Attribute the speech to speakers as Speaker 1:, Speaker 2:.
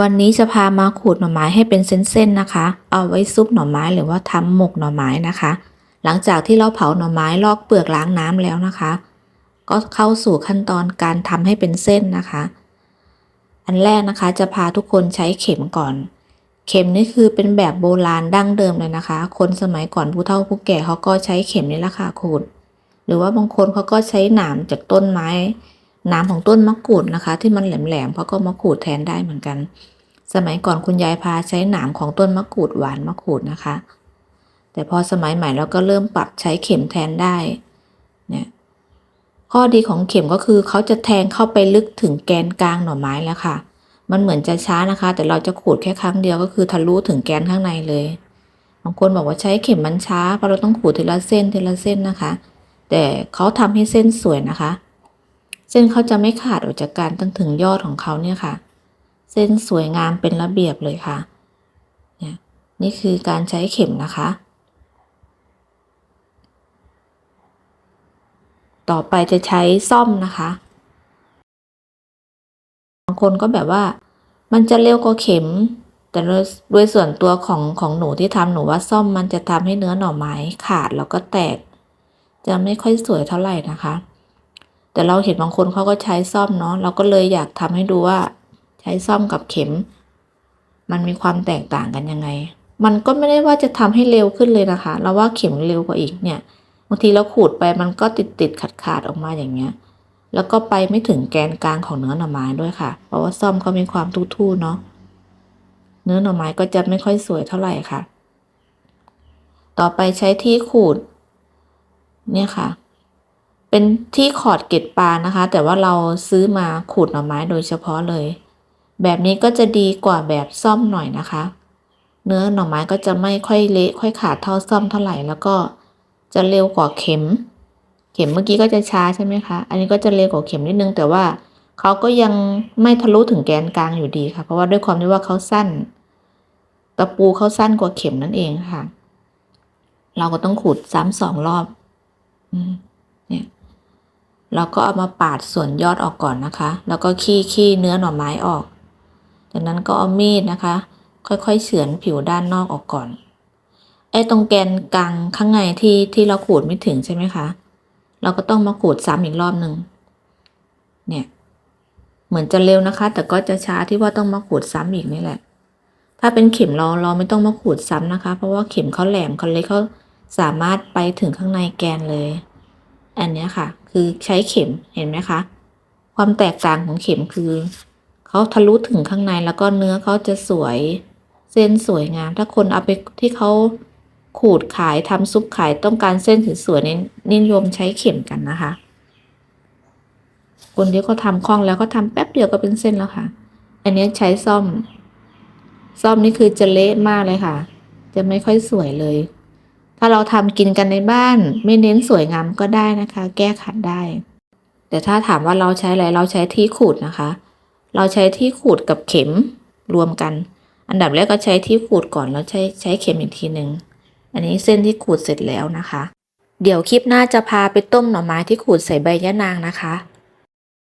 Speaker 1: วันนี้จะพามาขูดหน่อไม้ให้เป็นเส้นๆนะคะ เอาไว้ซุปหน่อไม้หรือว่าทำหมกหน่อไม้นะคะ หลังจากที่เราเผาหน่อไม้ลอกเปลือกล้างน้ำแล้วนะคะ ก็เข้าสู่ขั้นตอนการทำให้เป็นเส้นนะคะ อันแรกนะคะจะพาทุกคนใช้เข็มก่อน เข็มนี่คือเป็นแบบโบราณดั้งเดิมเลยนะคะ คนสมัยก่อนผู้เฒ่าผู้แก่เขาก็ใช้เข็มนี่แหละค่ะขูด หรือว่าบางคนเขาก็ใช้หนามจากต้นไม้ นามของต้นมะกรูดนะคะ ที่มันแหลมๆเขาก็มาขูดแทนได้เหมือนกัน สมัยก่อนคุณยายพาใช้หนามของต้นมะกรูดหวานมะกรูดนะคะ แต่พอสมัยใหม่เราก็เริ่มปรับใช้เข็มแทนได้เนี่ยข้อดีของเข็มก็คือเขาจะแทงเข้าไปลึกถึงแกนกลางหน่อไม้แล้วค่ะ มันเหมือนจะช้านะคะ แต่เราจะขูดแค่ครั้งเดียวก็คือทะลุถึงแกนข้างในเลย บางคนบอกว่าใช้เข็มมันช้าเพราะเราต้องขูดทีละเส้นทีละเส้นนะคะ แต่เขาทำให้เส้นสวยนะคะ ส้นเขาจะไม่ขาดออกจากการตั้งถึงยอดของเขาเนี่ยค่ะ เส้นสวยงามเป็นระเบียบเลยค่ะเนี่ยนี่คือการใช้เข็มนะคะ ต่อไปจะใช้ซ่อมนะคะบางคนก็แบบว่า มันจะเร็วกว่าเข็ม แต่ดยโดยส่วนตัวของของหนูที่ทำหนูว่าซ่อมมันจะทำให้เนื้อหน่อไม้ขาดแล้วก็แตก จะไม่ค่อยสวยเท่าไหร่นะคะ แต่เราเห็นบางคนเขาก็ใช้ซ่อมเนาะเราก็เลยอยากทำให้ดูว่า ใช้ซ่อมกับเข็ม มันมีความแตกต่างกันยังไง มันก็ไม่ได้ว่าจะทำให้เร็วขึ้นเลยนะคะ เราว่าเข็มเร็วกว่าอีกเนี่ยบางทีเราขูดไปมันก็ติดติดขาดขาดออกมาอย่างเงี้ย แล้วก็ไปไม่ถึงแกนกลางของเนื้อหน่อไม้ด้วยค่ะ เพราะว่าซ่อมเขามีความทู่ๆเนาะเนื้อหน่อไม้ก็จะไม่ค่อยสวยเท่าไหร่ค่ะ ต่อไปใช้ที่ขูด เนี่ยค่ะ เป็นที่ขอดเกล็ดปลานะคะ แต่ว่าเราซื้อมาขูดหน่อไม้โดยเฉพาะเลย แบบนี้ก็จะดีกว่าแบบซ่อมหน่อยนะคะ เนื้อหน่อไม้ก็จะไม่ค่อยเละค่อยขาดเท่าซ่อมเท่าไหร่แล้วก็จะเร็วกว่าเข็ม เข็มเมื่อกี้ก็จะช้าใช่ไหมคะ อันนี้ก็จะเร็วกว่าเข็มนิดนึง แต่ว่าเขาก็ยังไม่ทะลุถึงแกนกลางอยู่ดีค่ะ เพราะว่าด้วยความที่ว่าเขาสั้น ตะปูเขาสั้นกว่าเข็มนั่นเองค่ะ เราก็ต้องขูดซ้ำสองรอบ อืม เนี่ย เราก็เอามาปาดส่วนยอดออกก่อนนะคะ แล้วก็ขี้ขี้เนื้อหน่อไม้ออก จากนั้นก็เอามีดนะคะ ค่อยๆเฉือนผิวด้านนอกออกก่อน ไอ้ตรงแกนกลางข้างในที่ที่เราขูดไม่ถึงใช่ไหมคะ เราก็ต้องมาขูดซ้ำอีกรอบหนึ่งเนี่ย เหมือนจะเร็วนะคะ แต่ก็จะช้าที่ว่าต้องมาขูดซ้ำอีกนี่แหละ ถ้าเป็นเข็มเราเราไม่ต้องมาขูดซ้ำนะคะ เพราะว่าเข็มเขาแหลมเขาเล็กเขาสามารถไปถึงข้างในแกนเลย อันนี้ค่ะ คือใช้เข็มเห็นไหมคะ ความแตกต่างของเข็มคือเขาทะลุถึงข้างในแล้วก็เนื้อเขาจะสวยเส้นสวยงาม ถ้าคนเอาไปที่เขาขูดขายทำซุปขายต้องการเส้นสวยๆนนิยมใช้เข็มกันนะคะ คนที่เขาทำคล่องแล้วก็ทำแป๊บเดียวก็เป็นเส้นแล้วค่ะ อันนี้ใช้ซ่อม ซ่อมนี่คือจะเละมากเลยค่ะ จะไม่ค่อยสวยเลย ถ้าเราทำกินกันในบ้าน ไม่เน้นสวยงามก็ได้นะคะ แก้ขัดได้ แต่ถ้าถามว่าเราใช้อะไรเราใช้ที่ขูดนะคะ เราใช้ที่ขูดกับเข็มรวมกัน อันดับแรกก็ใช้ที่ขูดก่อนแล้วใช้ใช้เข็มอีกทีหนึ่งอันนี้เส้นที่ขูดเสร็จแล้วนะคะ เดี๋ยวคลิปหน้าจะพาไปต้มหน่อไม้ที่ขูดใส่ใบยะนางนะคะ